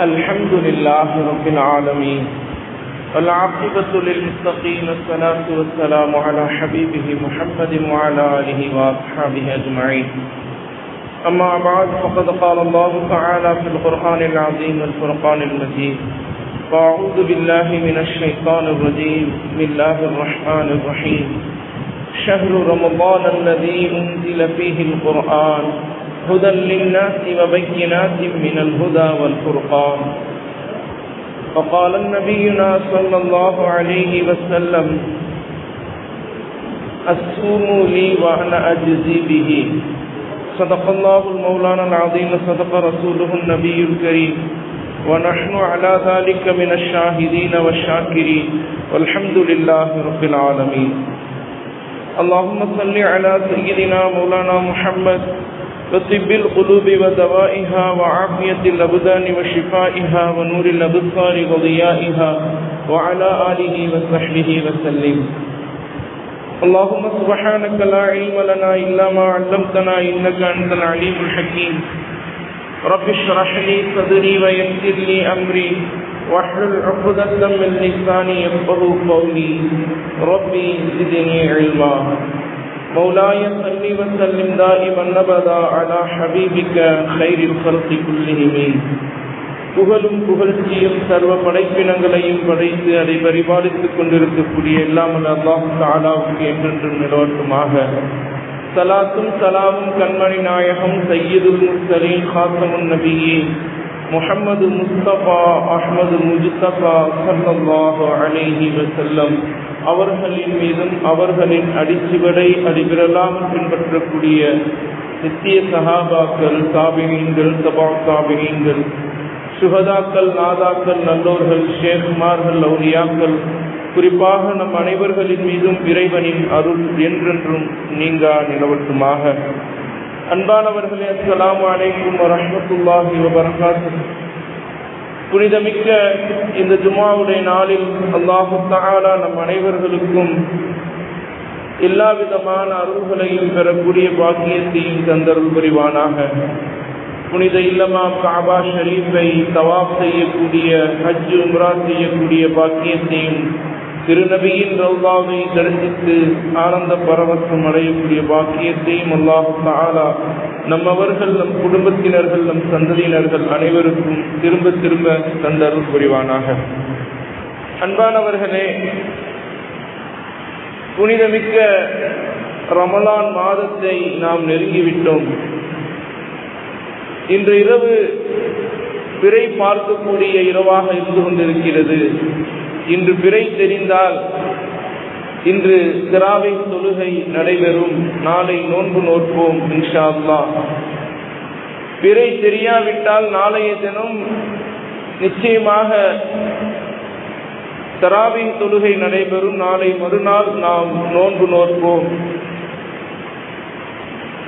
الحمد لله رب العالمين والعاقبة للمتقين الصلاة والسلام على حبيبه محمد وعلى آله وأصحابه أجمعين أما بعد، فقد قال الله تعالى في القرآن العظيم والفرقان المجيد فأعوذ بالله من الشيطان الرجيم بسم الله الرحمن الرحيم شهر رمضان الذي أنزل فيه القرآن. هدى للناس وبينات من الهدى والفرقان. وقال النبينا صلى الله عليه وسلم، الصوم لي وأنا أجزي به. صدق الله المولانا العظيم، صدق رسوله النبي الكريم. ونحن على ذلك من الشاهدين والشاكرين. والحمد لله رب العالمين. اللهم صل على سيدنا مولانا محمد وطب القلوب ودوائها وعافية الأبدان وشفائها ونور الأبصار وضيائها وعلى آله وصحبه وسلم. اللهم سبحانك لا علم لنا إلا ما علمتنا إنك أنت العليم الحكيم. رب اشرح لي صدري ويسر لي أمري. واحلل عقدة من لساني يفقه قولي. ربي زدني علما. مولاي صل وسلم دائما ابدا على حبيبك خير الخلق كلهم புகழும் புகழ்ச்சியும் சர்வ படைப்பினங்களையும் படைத்து அதை பரிபாலித்துக் கொண்டிருக்கக்கூடிய இல்லாமல் அல்லாஹ் தாலாவுக்கு என்றென்றும் நிலவட்டுமாக சலாத்தும் சலாமும் கண்மணி நாயகம் சையீதுல் முஸ்தலீம் ஹாத்தமுன் நபியே முஹம்மது முஸ்தபா அஹ்மது முஜ்தபா சல்லாஹு அலைஹி வசல்லம் அவர்களின் மீதும் அவர்களின் அடிச்சுவடை அடிவிரலாமல் பின்பற்றக்கூடிய நித்திய சகாபாக்கள் தாபிகீன்கள் தபா தாபிகீன்கள் சுகதாக்கள் நாதாக்கள் நல்லோர்கள் ஷேகுமார்கள் லௌரியாக்கள் குறிப்பாக நம் அனைவர்களின் மீதும் இறைவனின் அருள் என்றென்றும் நீங்கா நிலவட்டுமாக. அன்பானவர்களே அஸ்லாம் அலைக்கும் வரமத்துல்லாஹி வபரகாத்து புனிதமிக்க இந்த ஜுமாவுடைய நாளில் அல்லாஹு தாலா நம் அனைவர்களுக்கும் எல்லா விதமான அருள்களையும் பெறக்கூடிய பாக்கியத்தையும் தந்தருள் புரிவானாக. புனித இல்லமா காபா ஷரீஃபை தவாப் செய்யக்கூடிய ஹஜ் உம்ரா செய்யக்கூடிய பாக்கியத்தையும் திருநபியின் ரவுதாவை தரிசித்து ஆனந்த பரவசம் அடையக்கூடிய பாக்கியத்தையும் அல்லாஹு தாலா நம்மவர்கள் நம் குடும்பத்தினர்கள் நம் சந்ததியினர்கள் அனைவருக்கும் திரும்ப திரும்ப தந்தருள் புரிவானாக. அன்பானவர்களே புனிதமிக்க ரமலான் மாதத்தை நாம் நெருங்கிவிட்டோம். இன்று இரவு பிறை பார்க்கக்கூடிய இரவாக இருந்து கொண்டிருக்கிறது. இன்று பிறை தெரிந்தால் இன்று திராவை தொழுகை நடைபெறும். நாளை நோன்பு நோற்போம் இன்ஷா அல்லா பிறை தெரியாவிட்டால் நாளைய தினம் நிச்சயமாக தராவின் தொழுகை நடைபெறும். நாளை மறுநாள் நாம் நோன்பு நோற்போம்.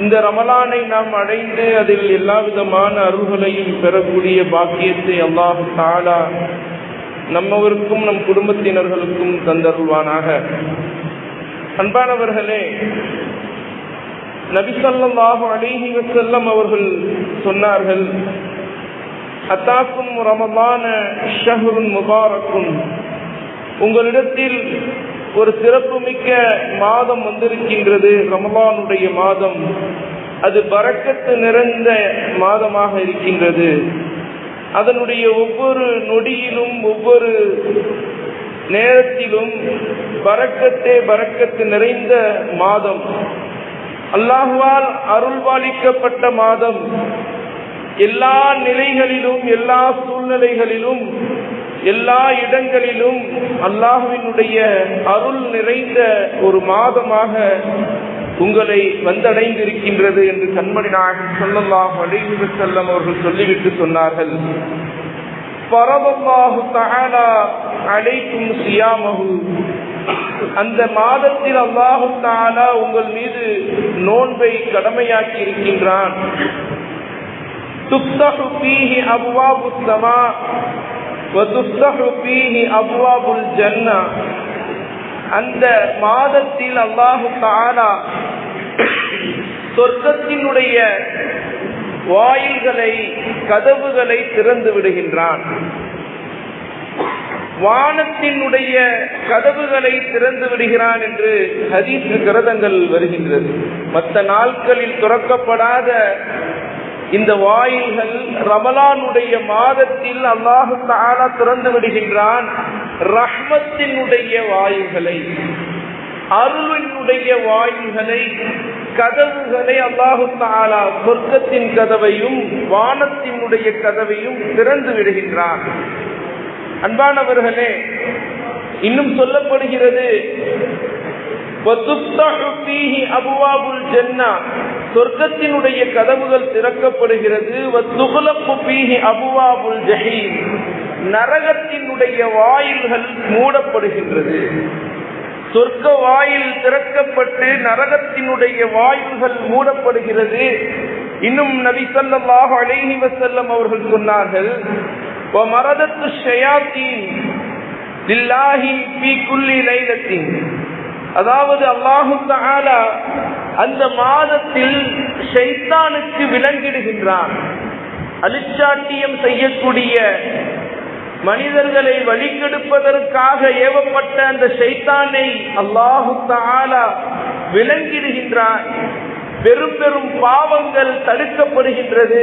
இந்த ரமலானை நாம் அடைந்து அதில் எல்லா விதமான அருள்களையும் பெறக்கூடிய பாக்கியத்தை அல்லாஹு தாலா நம்மவருக்கும் நம் குடும்பத்தினர்களுக்கும் தந்தருள்வானாக. அன்பானவர்களே நபிசல்லாஹு அலிஹி வசல்லம் அவர்கள் சொன்னார்கள் அத்தாக்கும் ரமமான ஷஹருன் முபாரக்கும். உங்களிடத்தில் ஒரு சிறப்புமிக்க மாதம் வந்திருக்கின்றது ரமலானுடைய மாதம். அது பறக்கத்து நிறைந்த மாதமாக இருக்கின்றது. அதனுடைய ஒவ்வொரு நொடியிலும் ஒவ்வொரு நேரத்திலும் பறக்கத்தே பறக்கத்து நிறைந்த மாதம். அல்லாஹுவால் அருள்வாளிக்கப்பட்ட மாதம். எல்லா நிலைகளிலும் எல்லா சூழ்நிலைகளிலும் எல்லா இடங்களிலும் அல்லாஹுவினுடைய அருள் நிறைந்த ஒரு மாதமாக உங்களை வந்தடைந்திருக்கின்றது என்று கண்மணி நாயகம் சொல்லலாம் அலிஹி செல்லம் அவர்கள் சொல்லிவிட்டு சொன்னார்கள். பரவல்லாஹு தஆலா அலைக்கும் சியாமஹு. அந்த மாதத்தில் அல்லாஹு தாலா உங்கள் மீது நோன்பை கடமையாக்கி இருக்கின்றான். துப்தஹு பீஹி அபுவாபு சமா வதுப்தஹு ஜன்னா. அந்த மாதத்தில் அல்லாஹு தானா சொர்க்கத்தினுடைய வாயில்களை கதவுகளை திறந்து விடுகின்றான். வானத்தினுடைய கதவுகளை திறந்து விடுகிறான் என்று ஹதீஸ் கிரதங்கள் வருகின்றது. மற்ற நாட்களில் துறக்கப்படாத இந்த வாயில்கள் ரமலானுடைய மாதத்தில் அல்லாஹு தானா திறந்து விடுகின்றான். ரஹ்மத்தினுடைய வாயுகளை அருளினுடைய வாயுகளை கதவுகளை அல்லாஹு தாலா சொர்க்கத்தின் கதவையும் வானத்தினுடைய கதவையும் திறந்து விடுகின்றான் அன்பானவர்களே இன்னும் சொல்லப்படுகிறது சொர்க்கத்தினுடைய கதவுகள் திறக்கப்படுகிறது நரகத்தினுடைய வாயில்கள் மூடப்படுகின்றது. சொர்க்க வாயில் திறக்கப்பட்டு நரகத்தினுடைய வாயில்கள் மூடப்படுகிறது. இன்னும் நபி சொல்லாஹ் அலைஹி செல்லம் அவர்கள் சொன்னார்கள் மரதத்து ஷயாத்தீன் லில்லாஹி பி குல்லி லைலத்தின். அதாவது அல்லாஹு தஆலா அந்த மாதத்தில் ஷைத்தானுக்கு விளங்கிடுகின்றான். அலிச்சாட்டியம் செய்யக்கூடிய மனிதர்களை வழிகெடுப்பதற்காக ஏவப்பட்ட அந்த ஷைத்தானை அல்லாஹு தாலா விளங்கிடுகின்றான். பெரும் பெரும் பாவங்கள் தடுக்கப்படுகின்றது.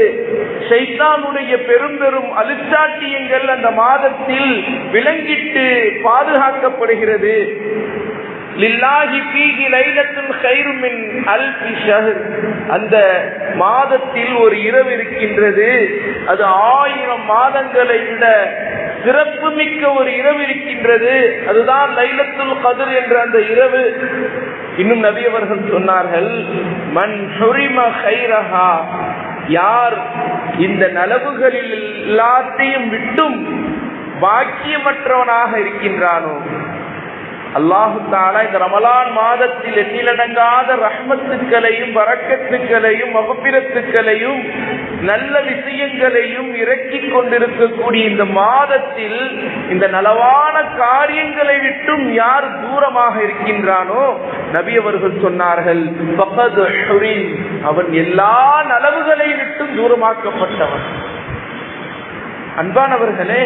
ஷைத்தானுடைய பெரும் பெரும் அலுச்சாட்டியங்கள் அந்த மாதத்தில் விளங்கிட்டு பாதுகாக்கப்படுகிறது. லில்லாஹி அந்த மாதத்தில் ஒரு இரவு இருக்கின்றது. அது ஆயிரம் மாதங்களை விட சிறப்பு மிக்க ஒரு இரவு இருக்கின்றது. அதுதான் லைலத்துல் கதிர் என்ற அந்த இரவு. இன்னும் நபி அவர்கள் சொன்னார்கள் மன் ஹுரிம கைரஹா. யார் இந்த நலவுகளில் எல்லாத்தையும் விட்டும் பாக்கியமற்றவனாக இருக்கின்றானோ அல்லாஹு தாலா இந்த ரமலான் மாதத்தில் எண்ணிலடங்காத ரஹ்மத்துக்களையும் வரக்கத்துக்களையும் மகப்பிரத்துக்களையும் நல்ல விஷயங்களையும் இறக்கிக் கொண்டிருக்கக்கூடிய இந்த மாதத்தில் இந்த நலவான காரியங்களை விட்டும் யார் தூரமாக இருக்கின்றானோ நபி அவர்கள் சொன்னார்கள் அவன் எல்லா நலவுகளை விட்டும் தூரமாக்கப்பட்டவன். அன்பானவர்களே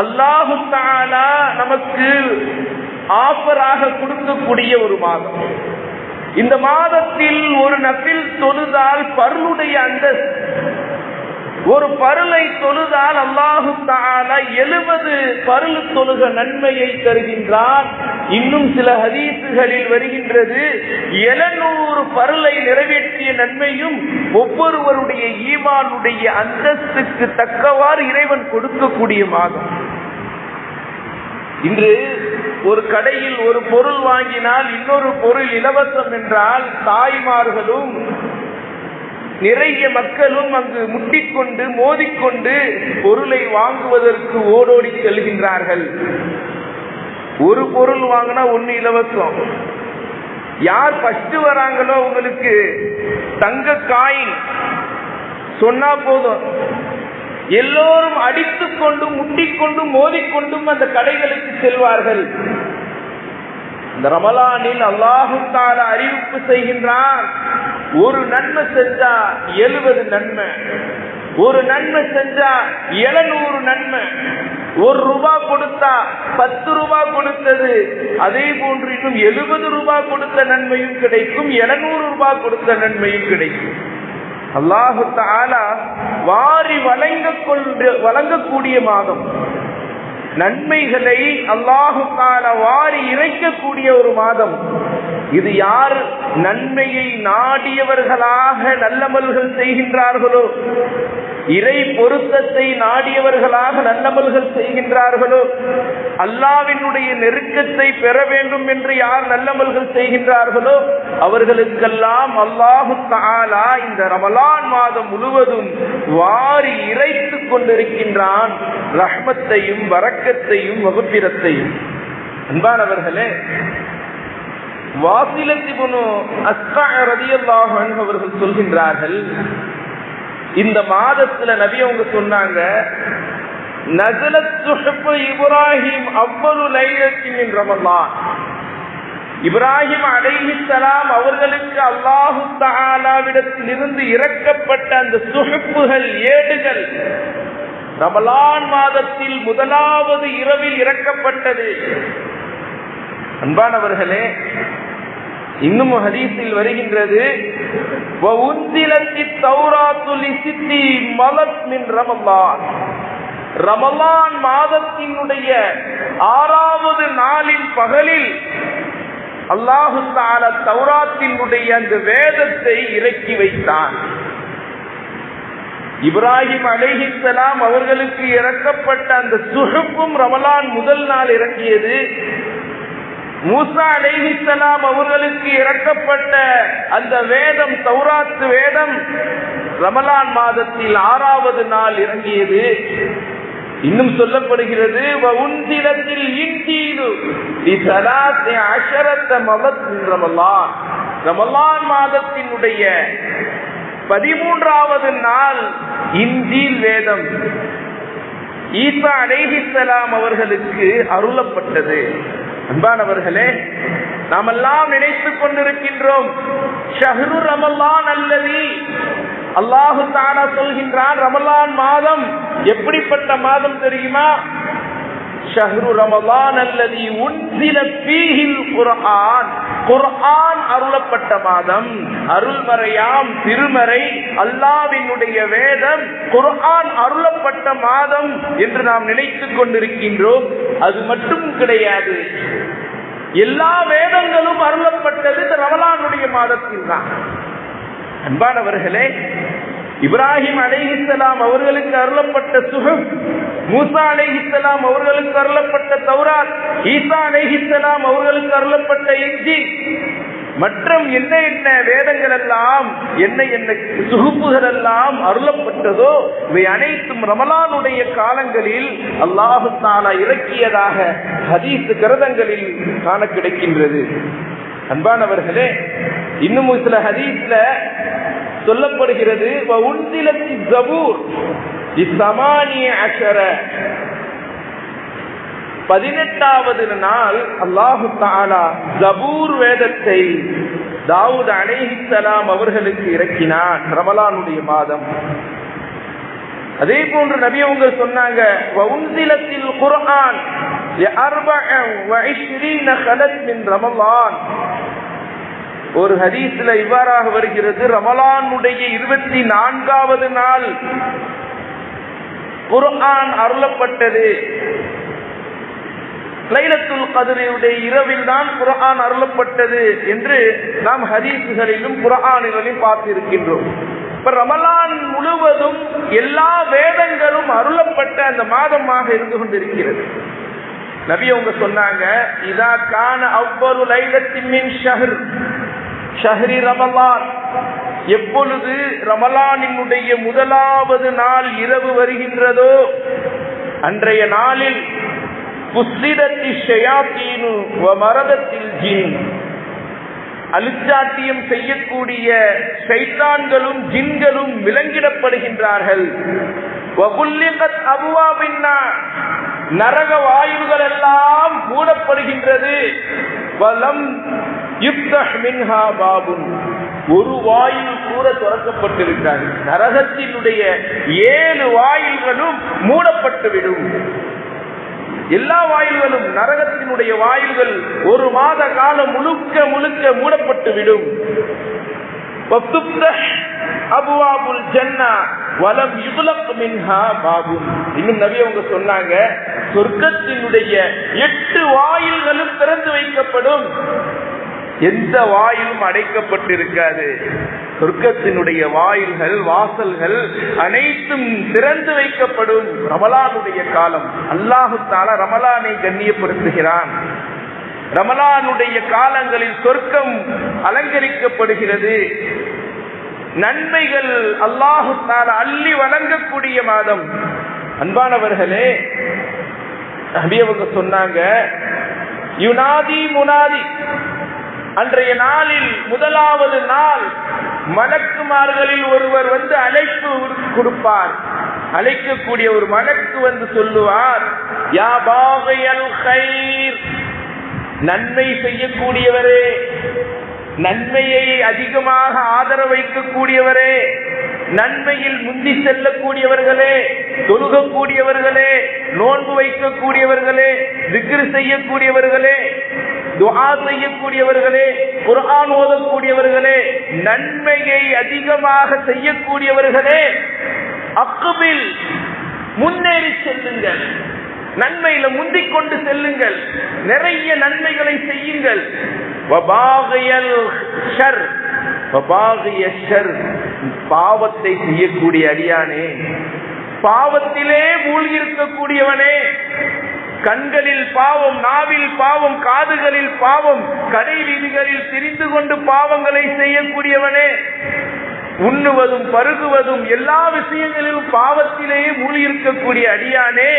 அல்லாஹு தாலா நமக்கு ஆஃபராக கொடுக்கக்கூடிய ஒரு மாதம். இந்த மாதத்தில் ஒரு நபில் தொழுதால் பருளுடைய அந்த ஒரு பருளை தொழுதால் அல்லாஹு தாலா எழுபது பருள் தொழுக நன்மையை தருகின்றான். இன்னும் சில ஹதீசுகளில் வருகின்றது எழுநூறு பருளை நிறைவேற்றிய நன்மையும் ஒவ்வொருவருடைய ஈமானுடைய அந்தஸ்துக்கு தக்கவாறு இறைவன் கொடுக்கக்கூடிய மாதம். இன்று ஒரு கடையில் ஒரு பொருள் வாங்கினால் இன்னொரு பொருள் இலவசம் என்றால் தாய்மார்களும் நிறைய மக்களும் அங்கு முட்டிக்கொண்டு மோதிக்கொண்டு பொருளை வாங்குவதற்கு ஓடோடி செல்கின்றார்கள். ஒரு பொருள் வாங்கினா ஒன்னு இலவசம். யார் ஃபஸ்ட்டு வராங்களோ உங்களுக்கு தங்க காயின் சொன்னா போதும். எல்லோரும் அடித்துக்கொண்டும் முட்டிக்கொண்டும் மோதிக்கொண்டும் அந்த கடைகளுக்கு செல்வார்கள். இந்த ரமலானில் அல்லாஹுத்தால அறிவிப்பு செய்கின்றான். ஒரு நன்மை செஞ்சா எழுபது நன்மை. ஒரு நன்மை செஞ்சா எழுநூறு நன்மை. ஒரு ரூபா கொடுத்தா பத்து ரூபா கொடுத்தது. அதே போன்று இன்னும் எழுபது ரூபாய் கொடுத்த நன்மையும் கிடைக்கும் எழுநூறு ரூபாய் கொடுத்த நன்மையும் கிடைக்கும். அல்லாஹு தாலா வாரி வழங்க கொண்டு வழங்கக்கூடிய மாதம் நன்மைகளை அல்லாஹு கால வாரி இறைக்கக்கூடிய ஒரு மாதம். இது யார் நன்மையை நாடியவர்களாக நல்லமல்கள் செய்கின்றார்களோ? இறை பொருத்தத்தை நாடியவர்களாக நல்லமல்கள் செய்கின்றார்களோ? அல்லாவினுடைய நெருக்கத்தை பெற வேண்டும் என்று யார் நல்லமல்கள் செய்கின்றார்களோ? அவர்களுக்கெல்லாம் அல்லாஹு தாலா இந்த ரமலான் மாதம் முழுவதும் வாரி இறைத்துக் கொண்டிருக்கின்றான். ரஹ்மத்தையும் வரக்கத்தையும் வகுப்பிரத்தையும் அன்பானவர்களே அவர்கள் சொல்கின்றார்கள் இந்த மாதத்துல நபி அவங்க சொன்னாங்க நசலத் இப்ராஹிம் அவ்வளவு லைலத்தின் ரமலான். இப்ராஹிம் அலைஹிஸ்ஸலாம் அவர்களுக்கு அல்லாஹு தஆலாவிடத்தில் இருந்து இறக்கப்பட்ட அந்த சுகப்புகள் ஏடுகள் ரமலான் மாதத்தில் முதலாவது இரவில் இறக்கப்பட்டது. அன்பானவர்களே இன்னும் ஹதீஸில் வருகின்றது ரமலான். மாதத்தினுடைய ஆறாவது நாளின் பகலில் அல்லாஹு தௌராத்தினுடைய அந்த வேதத்தை இறக்கி வைத்தான். இப்ராஹிம் அலேஹிசலாம் அவர்களுக்கு இறக்கப்பட்ட அந்த சுகப்பும் ரமலான் முதல் நாள் இறங்கியது. மூசா அலைஹிஸ்லாம் அவர்களுக்கு இறக்கப்பட்ட அந்த வேதம் சௌராத்து வேதம் ரமலான் மாதத்தில் ஆறாவது நாள் இறங்கியது. இன்னும் சொல்லப்படுகிறது உந்திரத்தில் இன்ஜீலு அஷரத்த மதத் ரமலான். ரமலான் மாதத்தினுடைய பதிமூன்றாவது நாள் இந்தியில் வேதம். ஈசா அலைஹிசலாம் அவர்களுக்கு அருளப்பட்டது. அன்பானவர்களே நாமெல்லாம் நினைத்துக் கொண்டிருக்கின்றோம். ஷஹ்ரு ரமல்லான் அல்லது. அல்லாஹு தானா சொல்கின்றான் ரமலான் மாதம் எப்படிப்பட்ட மாதம் தெரியுமா? ஷஹ்ரு ரமலான் அல்லது உன்சில பீஹில் குர்ஆன். குர்ஆன் அருளப்பட்ட மாதம் அருள்மறையாம் திருமறை அல்லாவினுடைய வேதம் குர்ஆன் அருளப்பட்ட மாதம் என்று நாம் நினைத்துக் கொண்டிருக்கின்றோம். அது மட்டும் கிடையாது. எல்லா வேதங்களும் அருளப்பட்டது இந்த ரமலானுடைய மாதத்தில் தான். அன்பானவர்களே இப்ராஹிம் அலைஹிஸ்லாம் அவர்களுக்கு அருளப்பட்ட சுகம் மூசா அலைஹிஸ்லாம் அவர்களுக்கு அருளப்பட்ட தௌராத் ஈசா அலைஹிஸ்லாம் அவர்களுக்கு அருளப்பட்ட இஞ்சி மற்றும் என்ன என்ன வேதங்கள் எல்லாம் என்ன என்ன சுகுப்புகள் எல்லாம் அருளப்பட்டதோ இவை அனைத்தும் ரமலானுடைய காலங்களில் அல்லாஹு தாலா இறக்கியதாக ஹதீஸ் கிரதங்களில் காண கிடைக்கின்றது. அன்பானவர்களே இன்னும் சில ஹதீஸ்ல சொல்லப்படுகிறது பதினெட்டாவது நாள் அல்லாஹு தாலா ஜபூர் வேதத்தை தாவூத் அலேஹிசலாம் அவர்களுக்கு இறக்கினான். ரமலானுடைய மாதம். அதே போன்று நபி அவங்க சொன்னாங்க குர்ஆன் ரமலான். ஒரு ஹதீஸ்ல இவ்வாறாக வருகிறது ரமலானுடைய இருபத்தி நான்காவது நாள் குர்ஆன் அருளப்பட்டது. லைலத்துல் கதிரியுடைய இரவில் தான் குரான் அருளப்பட்டது என்று நாம் ஹரீசுகளிலும் குர்ஆனிலும் பார்த்திருக்கின்றோம். இப்ப ரமலான் முழுவதும் எல்லா வேதங்களும் அருளப்பட்ட அந்த மாதமாக இருந்து கொண்டிருக்கிறது. நபி அவங்க சொன்னாங்க இதா கான அவ்வொரு லைலத்தின் ஷஹர் ஷஹரி ரமலான். எப்பொழுது ரமலானினுடைய முதலாவது நாள் இரவு வருகின்றதோ அன்றைய நாளில் அலுச்சாட்டியம் செய்யக்கூடிய சைத்தான்களும் ஜின்களும் விலங்கிடப்படுகின்றார்கள். நரக வாயுகள் எல்லாம் மூடப்படுகின்றது. வலம் ஒரு வாயில் கூட திறக்கப்பட்டிருக்காது. நரகத்தினுடைய ஏழு வாயில்களும் மூடப்பட்டுவிடும். எல்லா வாயில்களும் நரகத்தினுடைய வாயில்கள் ஒரு மாத காலம் முழுக்க முழுக்க மூடப்பட்டு விடும். அபுவாபுல் ஜன்னா வலம் யுகுலக் மின்ஹா பாபு இன்னும் நபி அவங்க சொன்னாங்க சொர்க்கத்தினுடைய எட்டு வாயில்களும் திறந்து வைக்கப்படும். எந்த வாயிலும் அடைக்கப்பட்டிருக்காது. சொர்க்கத்தினுடைய வாயில்கள் வாசல்கள் அனைத்தும் திறந்து வைக்கப்படும் ரமலானுடைய காலம். அல்லாஹு ரமலானை கண்ணியப்படுத்துகிறான். ரமலானுடைய காலங்களில் சொர்க்கம் அலங்கரிக்கப்படுகிறது. நன்மைகள் அல்லாஹு அள்ளி வழங்கக்கூடிய மாதம். அன்பானவர்களே அவங்க சொன்னாங்க யுனாதி முனாதி. அன்றைய நாளில் முதலாவது நாள் மலக்குமார்களில் ஒருவர் வந்து அழைப்பு கொடுப்பார். அழைக்கக்கூடிய ஒரு மலக்கு வந்து சொல்லுவார் யா நன்மை செய்யக்கூடியவரே நன்மையை அதிகமாக ஆதரவு வைக்கக்கூடியவரே நன்மையில் முந்தி செல்லக்கூடியவர்களே தொழுகக்கூடியவர்களே நோன்பு வைக்கக்கூடியவர்களே திக்ரு செய்யக்கூடியவர்களே துஆ செய்யக்கூடியவர்களே குர்ஆன் ஓதக்கூடியவர்களே நன்மையை அதிகமாக செய்யக்கூடியவர்களே அக்குபில் முன்னேறி செல்லுங்கள். நன்மையில முந்திக் கொண்டு செல்லுங்கள். நிறைய நன்மைகளை செய்யுங்கள். ஷர். ஷர். பாவத்தை செய்யக்கூடிய அடியானே. பாவத்திலே மூழ்கியிருக்கக்கூடியவனே. கண்களில் பாவம் நாவில் பாவம் காதுகளில் பாவம் கடை வீதிகளில் திரிந்து கொண்டு பாவங்களை செய்யக்கூடியவனே. உண்ணுவதும் பருகுவதும் எல்லா விஷயங்களிலும் பாவத்திலேயே மூழ்கியிருக்கக்கூடிய அடியானே.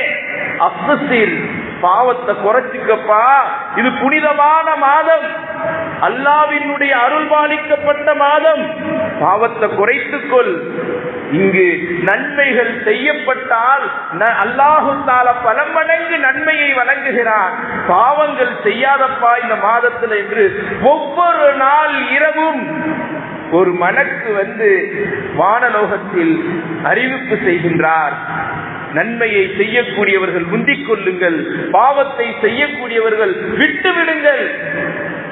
அப்சில் பாவத்தை குறைச்சிக்கப்பா. இது புனிதமான மாதம். அல்லாவினுடைய அருள் பாலிக்கப்பட்ட மாதம். பாவத்தை குறைத்துக்கொள். இங்கு நன்மைகள் செய்யப்பட்டால் அல்லாஹுத்தால பலம் பல மடங்கு நன்மையை வழங்குகிறான். பாவங்கள் செய்யாதப்பா இந்த மாதத்துல என்று ஒவ்வொரு நாள் இரவும் ஒரு மனக்கு வந்து வானலோகத்தில் அறிவிப்பு செய்கின்றார். நன்மையை செய்யக்கூடியவர்கள் முந்திக் கொள்ளுங்கள் பாவத்தை செய்யக்கூடியவர்கள் விட்டு விடுங்கள்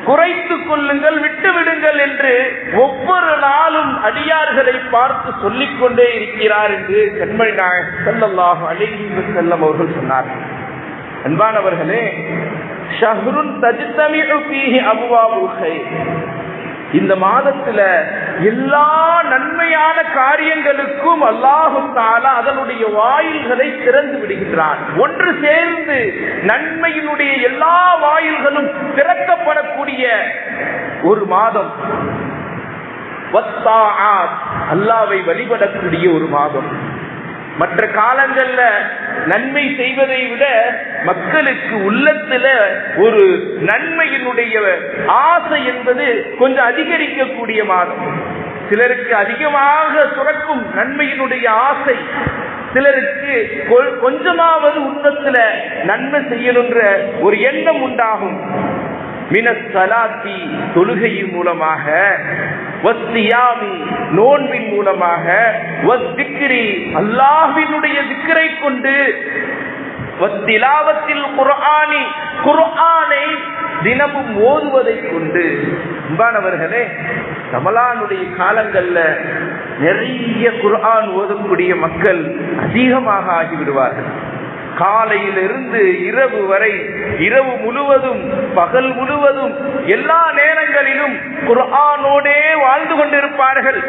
குறைத்துக் கொள்ளுங்கள் விட்டுவிடுங்கள் என்று ஒவ்வொரு நாளும் அடியார்களை பார்த்து சொல்லிக் கொண்டே இருக்கிறார் என்று கண்மணி நாயகம் ஸல்லல்லாஹு அழகி செல்லம் அவர்கள் சொன்னார்கள். அன்பானவர்களே ஷஹ்ருன் தஜ்தமிஉ ஃபீஹி அப்வாபுல் இந்த மாதத்துல எல்லா நன்மையான காரியங்களுக்கும் அல்லாஹும் தாலா அதனுடைய வாயில்களை திறந்து விடுகின்றான். ஒன்று சேர்ந்து நன்மையினுடைய எல்லா வாயில்களும் திறக்கப்படக்கூடிய ஒரு மாதம். அல்லாவை வழிபடக்கூடிய ஒரு மாதம். மற்ற காலங்கள்ல நன்மை செய்வதை விட மக்களுக்கு உள்ளத்துல ஒரு நன்மையினுடைய ஆசை என்பது கொஞ்சம் அதிகரிக்கக்கூடிய மாதம். சிலருக்கு அதிகமாக சுரக்கும் நன்மையினுடைய ஆசை சிலருக்கு கொ- கொஞ்சமாவது உள்ளத்துல நன்மை செய்யணுன்ற ஒரு எண்ணம் உண்டாகும். மினசலாத்தி தொழுகையின் மூலமாக நோன்பின் மூலமாக அல்லாஹினுடைய அல்லாஹ்வினுடைய திக்கரை கொண்டு வத்திலாவத்தில் குரானி குர்ஆனை தினமும் ஓதுவதை கொண்டு அன்பானவர்களே ரமலானுடைய காலங்கள்ல நிறைய குர்ஆன் ஓதக்கூடிய மக்கள் அதிகமாக ஆகிவிடுவார்கள். காலையிலிருந்து இரவு வரை இரவு முழுவதும் பகல் முழுவதும் எல்லா நேரங்களிலும் குரானோடே வாழ்ந்து கொண்டிருப்பார்கள்.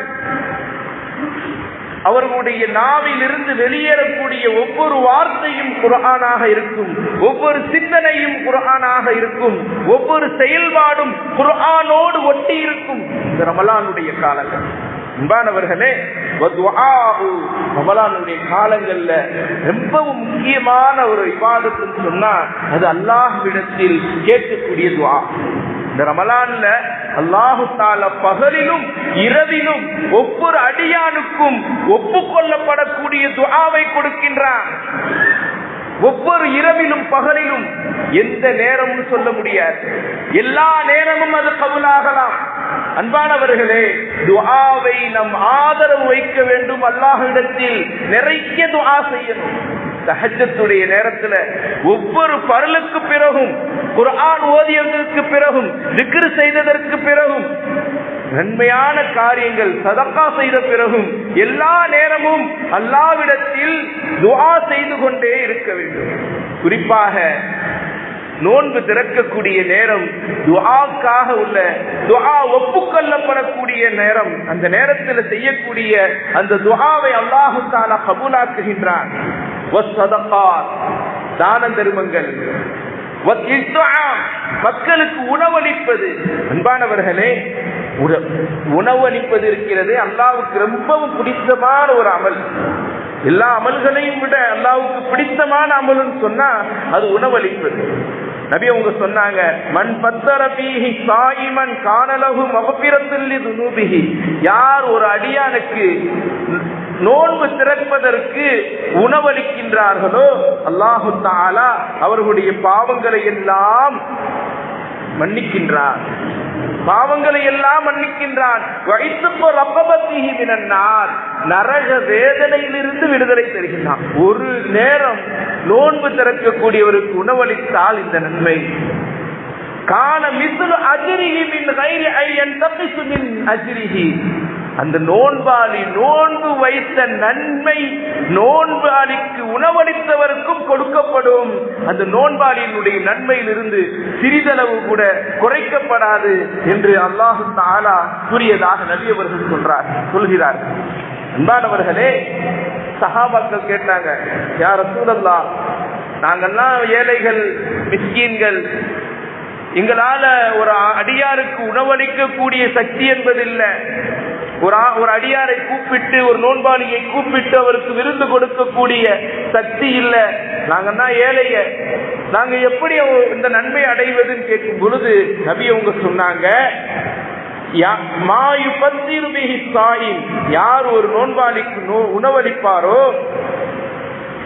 அவர்களுடைய நாவிலிருந்து வெளியேறக்கூடிய ஒவ்வொரு வார்த்தையும் குரானாக இருக்கும் ஒவ்வொரு சிந்தனையும் குரானாக இருக்கும் ஒவ்வொரு செயல்பாடும் குர்ஆனோடு ஒட்டி இருக்கும். இந்த ரமலானுடைய காலங்கள். அன்பானவர்களே ரமலானுடைய காலங்கள்ல ரொம்பவும் முக்கியமான ஒரு விவாதத்துன்னு சொன்னா அது அல்லாஹ்விடத்தில் கேட்கக்கூடிய துவா இந்த ரமலான்ல அல்லாஹு தால பகலிலும் இரவிலும் ஒவ்வொரு அடியானுக்கும் ஒப்புக்கொள்ளப்படக்கூடிய துவாவை கொடுக்கின்றான். ஒவ்வொரு இரவிலும் பகலிலும் எந்த நேரமும் சொல்ல முடியாது. எல்லா நேரமும் அது கவுலாகலாம் அன்பானவர்களே துஆவை நம் ஆதரவு வைக்க வேண்டும் அல்லாஹிடத்தில் நிறைய துஆ செய்யணும். தஹஜத்துடைய நேரத்துல ஒவ்வொரு பரலுக்கு பிறகும் குர்ஆன் ஓதியதற்கு பிறகும் திக்ரு செய்ததற்கு பிறகும் நன்மையான காரியங்கள் சதக்கா செய்த பிறகும் எல்லா நேரமும் அல்லாவிடத்தில் துவா செய்து கொண்டே இருக்க வேண்டும். குறிப்பாக நோன்பு திறக்கக்கூடிய நேரம் துஆக்காக உள்ள துஆ ஒப்புக்கொள்ளப்படக்கூடிய நேரம் அந்த நேரத்தில் செய்யக்கூடிய அந்த துஆவை அல்லாஹு தாலா கபூலாக்குகின்றான். தான தருமங்கள். மக்களுக்கு உணவளிப்பது. அன்பானவர்களே உணவளிப்பது இருக்கிறது. அல்லாவுக்கு ரொம்பவும் பிடித்தமான ஒரு அமல். எல்லா அமல்களையும் விட அல்லாவுக்கு பிடித்தமான அமல்னு சொன்னா அது உணவளிப்பது. நபி அவங்க சொன்னாங்க மண் பத்தரபீஹி சாயிமன் காணலகு மகப்பிரத்தில் துனூபிஹி. யார் ஒரு அடியானுக்கு நோன்பு திறப்பதற்கு உணவளிக்கின்றார்களோ அல்லாஹு தாலா அவர்களுடைய பாவங்களை எல்லாம் மன்னிக்கின்றார். பாவங்களை எல்லாம் மன்னிக்கின்றான். நரக வேதனையிலிருந்து விடுதலை தருகின்றான் ஒரு நேரம் நோன்பு திறக்கக்கூடியவருக்கு உணவளித்தால் இந்த நன்மை. காண மிசுலு அஜிரிஹி மின் கைரி ஐயன் தப்பிசு மின் அஜிரிஹி. அந்த நோன்பாளி நோன்பு வைத்த நன்மை நோன்பாளிக்கு உணவளித்தவருக்கும் கொடுக்கப்படும். அந்த நோன்பாளியினுடைய நன்மையிலிருந்து சிறிதளவு கூட குறைக்கப்படாது என்று அல்லாஹு தாலா கூறியதாக நபியவர்கள் சொல்றார் சொல்கிறார் அன்பானவர்களே சகாபாக்கள் கேட்டாங்க யார சூழல்லா நாங்கெல்லாம் ஏழைகள் மிஸ்கீன்கள் எங்களால ஒரு அடியாருக்கு உணவளிக்கக்கூடிய சக்தி என்பதில்லை. ஒரு ஆ- ஒரு அடியாரை கூப்பிட்டு ஒரு நோன்பாளியை கூப்பிட்டு அவருக்கு விருந்து கொடுக்கக்கூடிய சக்தி இல்ல. நாங்கன்னா ஏழைய நாங்க எப்படி இந்த நன்மை அடைவதுன்னு கேட்கும் பொழுது நபி அவங்க சொன்னாங்க யா- சாயின். யார் ஒரு நோன்பாளிக்கு நோ உணவளிப்பாரோ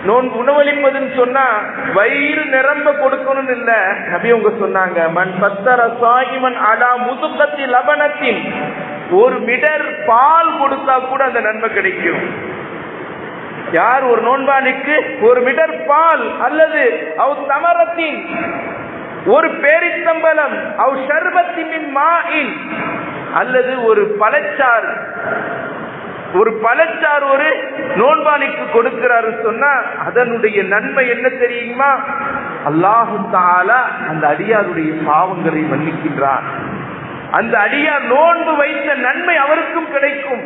நோன் உணவளிப்பதுன்னு சொன்னா வயிறு நிரம்ப கொடுக்கணும்னு இல்ல. நபி அவங்க சொன்னாங்க மண் பத்தர சாயிமன் அடா முதுக்கத்தி லபனத்தின். ஒரு மிடர் பால் கொடுத்தா கூட அந்த நன்மை கிடைக்கும். யார் ஒரு நோன்பாளிக்கு ஒரு மிடர் பால் அல்லது அவ் தமரத்தின் ஒரு பேரித்தம்பலம் அவ் ஷர்பத்தின் மாயின் அல்லது ஒரு பழச்சாறு. ஒரு பழச்சார் ஒரு நோன்பாளிக்கு கொடுக்கிறாரு சொன்னா அதனுடைய நன்மை என்ன தெரியுமா? அல்லாஹு தாலா அந்த அடியாருடைய பாவங்களை மன்னிக்கின்றான். அந்த அடியார் நோன்பு வைத்த நன்மை அவருக்கும் கிடைக்கும்.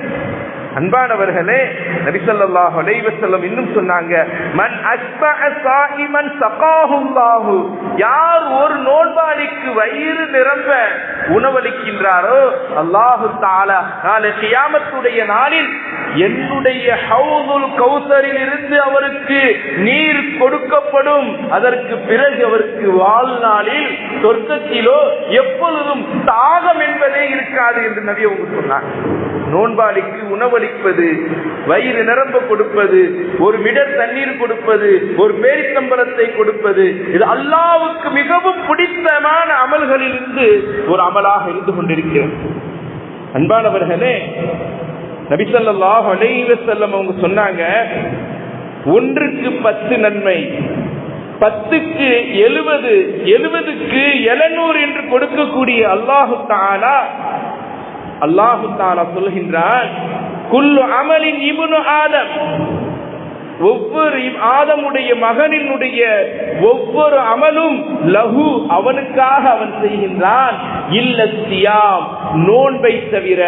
அன்பானவர்களே நபிசல்லாஹ் அலைவசல்லம் இன்னும் சொன்னாங்க மன் அஸ்பஹ சகாஹுல்லாஹு. யார் ஒரு நோன்பாளிக்கு வயிறு நிரம்ப உணவளிக்கின்றாரோ அல்லாஹு தாலா நாளை கியாமத்துடைய நாளில் என்னுடைய ஹவுதுல் கௌசரில் இருந்து அவருக்கு நீர் கொடுக்கப்படும். அதற்கு பிறகு அவருக்கு வாழ்நாளில் சொர்க்கத்திலோ எப்பொழுதும் தாகம் என்பதே இருக்காது என்று நபி அவங்க சொன்னார் நோன்பாளிக்கு உணவளிப்பது வயிறு நிரம்ப கொடுப்பது ஒரு மிடர் தண்ணீர் கொடுப்பது ஒரு பேரித்தம்பரத்தை கொடுப்பது இது அல்லாவுக்கு மிகவும் பிடித்தமான அமல்களில் இருந்து ஒரு அமலாக இருந்து கொண்டிருக்கிறது. அன்பானவர்களே நபிசல்லாஹ் அலைவ செல்லம் அவங்க சொன்னாங்க ஒன்றுக்கு பத்து நன்மை பத்துக்கு எழுபது எழுபதுக்கு எழுநூறு என்று கொடுக்கக்கூடிய அல்லாஹு தாலா அல்லாஹு தாலா சொல்கின்றான் குல்லு அமலின் இபுனு ஆதம் ஒவ்வொரு ஆதமுடைய மகனினுடைய ஒவ்வொரு அமலும் லகு அவனுக்காக அவன் செய்கின்றான் இல்ல சியாம் நோன்பை தவிர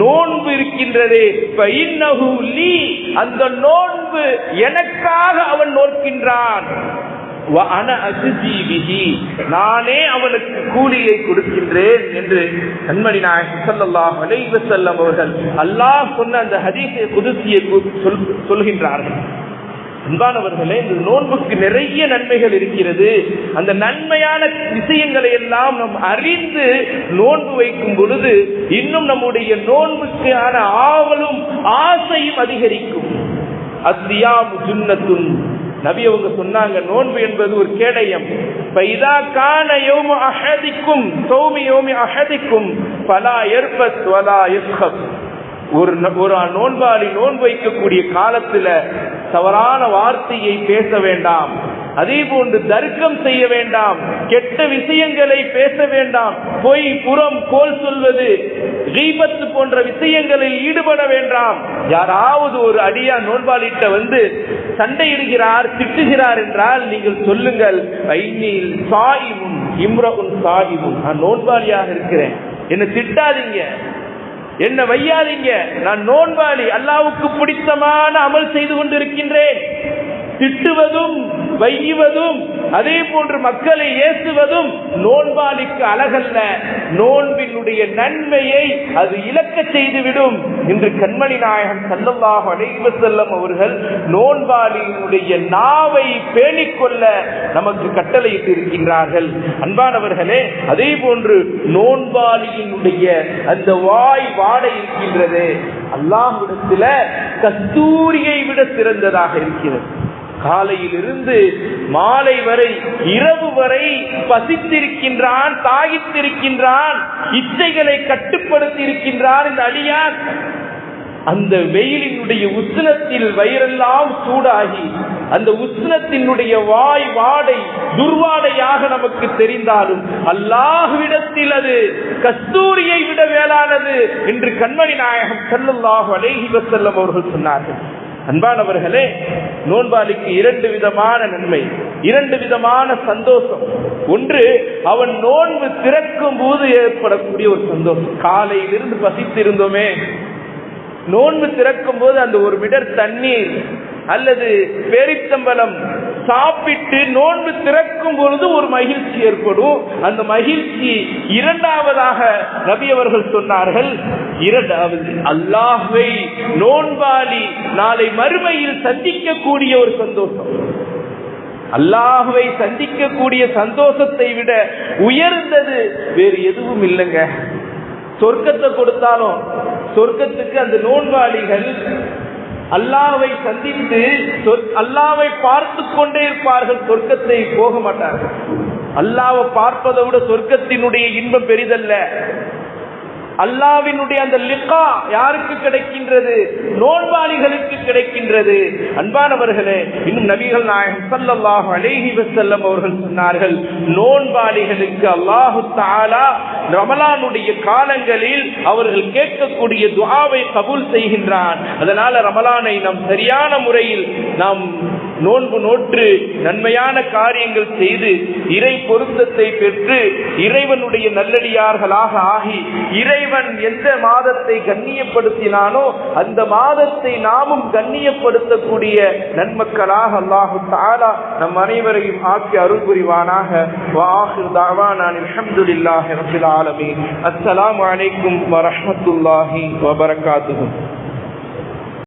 நோன்பு இருக்கின்றதே ஃபஇன்னஹு லீ. அந்த நோன்பு எனக்காக அவன் நோக்கின்றான் நானே அவனுக்கு கூலியை கொடுக்கின்றேன் என்று கண்மணி நாயகம் அலைவசல்லம் அவர்கள் அல்லாஹ் சொன்ன அந்த ஹதீசை குதுசியை சொல் சொல்கின்றார்கள். அன்பானவர்களே இந்த நோன்புக்கு நிறைய நன்மைகள் இருக்கிறது. அந்த நன்மையான விஷயங்களை எல்லாம் நாம் அறிந்து நோன்பு வைக்கும் பொழுது இன்னும் நம்முடைய நோன்புக்கான ஆவலும் ஆசையும் அதிகரிக்கும். அத்தியாம் சுண்ணத்தும் நபி அவங்க சொன்னாங்க நோன்பு என்பது ஒரு கேடயம். பைதா கான யோம அஹதிக்கும் சௌமி யோமி அஹதிக்கும் பலா எர்பத் வலா எஸ்ஹப் ஒரு ஒரு நோன்பாளி நோன்பு வைக்கக்கூடிய காலத்துல தவறான வார்த்தையை பேச வேண்டாம். அதே போன்று தர்க்கம் செய்ய வேண்டாம். கெட்ட விஷயங்களை பேச வேண்டாம். பொய் புறம் கோல் சொல்வது கீபத்து போன்ற விஷயங்களில் ஈடுபட வேண்டாம். யாராவது ஒரு அடியா நோன்பாளிட்ட வந்து சண்டையிடுகிறார் திட்டுகிறார் என்றால் நீங்கள் சொல்லுங்கள் ஐநீல் சாயிமும் இம்ரகுன் சாயிமும் நான் நோன்பாளியாக இருக்கிறேன். என்ன திட்டாதீங்க. என்ன வையாதீங்க. நான் நோன்பாளி அல்லாவுக்கு பிடித்தமான அமல் செய்து கொண்டிருக்கின்றேன். திட்டுவதும் வையுவதும் அதே போன்று மக்களை ஏசுவதும் நோன்பாளிக்கு அழகல்ல. நோன்பினுடைய நன்மையை அது இழக்க செய்துவிடும் என்று கண்மணி நாயகன் சல்லல்லாஹு அலைஹி செல்லும் அவர்கள் நோன்பாளியினுடைய நாவை பேணிக்கொள்ள நமக்கு கட்டளையிட்டு இருக்கின்றார்கள் அன்பானவர்களே அதே போன்று நோன்பாளியினுடைய அந்த வாய் வாட இருக்கின்றது. அல்லாஹ்விடத்துல கஸ்தூரியை விட சிறந்ததாக இருக்கிறது. காலையிலிருந்து மாலை வரை இரவு வரை பசித்திருக்கின்றான் தாகித்திருக்கின்றான் இச்சைகளை கட்டுப்படுத்தி இருக்கின்றான் இந்த அடியான். அந்த வெயிலினுடைய உஷ்ணத்தில் வயிறெல்லாம் சூடாகி அந்த உஷ்ணத்தினுடைய வாய் வாடை துர்வாடையாக நமக்கு தெரிந்தாலும் அல்லாஹுவிடத்தில் அது கஸ்தூரியை விட வேளானது என்று கண்மணி நாயகம் செல்லுல்லாஹு அலைஹி வசல்லம் அவர்கள் சொன்னார்கள். அன்பானவர்களே நோன்பாளிக்கு இரண்டு விதமான நன்மை இரண்டு விதமான சந்தோஷம். ஒன்று அவன் நோன்பு திறக்கும் போது ஏற்படக்கூடிய ஒரு சந்தோஷம். காலையிலிருந்து பசித்திருந்தோமே நோன்பு திறக்கும் போது அந்த ஒரு மிடர் தண்ணீர் அல்லது பெரித்தம்பலம் சாப்பிட்டு நோன்பு திறக்கும் பொழுது ஒரு மகிழ்ச்சி ஏற்படும். அந்த மகிழ்ச்சி இரண்டாவதாக நபி அவர்கள் சொன்னார்கள். இரண்டாவது அல்லாஹ்வை நோன்பாளி நாளை மறுமையில் சந்திக்கக்கூடிய ஒரு சந்தோஷம். அல்லாஹுவை சந்திக்கக்கூடிய சந்தோஷத்தை விட உயர்ந்தது வேறு எதுவும் இல்லைங்க. சொர்க்கத்தை கொடுத்தாலும் சொர்க்கத்துக்கு அந்த நோன்பாளிகள் அல்லாவை சந்தித்து அல்லாவை பார்த்து கொண்டே இருப்பார்கள் சொர்க்கத்தை போக மாட்டார்கள். அல்லாவை பார்ப்பதை விட சொர்க்கத்தினுடைய இன்பம் பெரிதல்ல. அல்லாவினுடைய அந்த லிக்கா யாருக்கு கிடைக்கின்றது? நோன்பாளிகளுக்கு கிடைக்கின்றது. அன்பானவர்களே இன்னும் நபிகள் நாயகம் சல்லாஹு அலேஹி வசல்லம் அவர்கள் சொன்னார்கள் நோன்பாளிகளுக்கு அல்லாஹு தாலா ரமலானுடைய காலங்களில் அவர்கள் கேட்கக்கூடிய துவாவை கபூல் செய்கின்றான். அதனால ரமலானை நாம் சரியான முறையில் நாம் நோன்பு நோற்று நன்மையான காரியங்கள் செய்து இறை பொருத்தத்தை பெற்று இறைவனுடைய நல்லடியார்களாக ஆகி இறை இறைவன் எந்த மாதத்தை கண்ணியப்படுத்தினானோ அந்த மாதத்தை நாமும் கண்ணியப்படுத்தக்கூடிய நன்மக்களாக அல்லாஹு தாலா நம் அனைவரையும் ஆக்கி அருள் புரிவானாக. வாஹிர் தாவானான் அல்ஹம்துலில்லாஹி ரப்பில்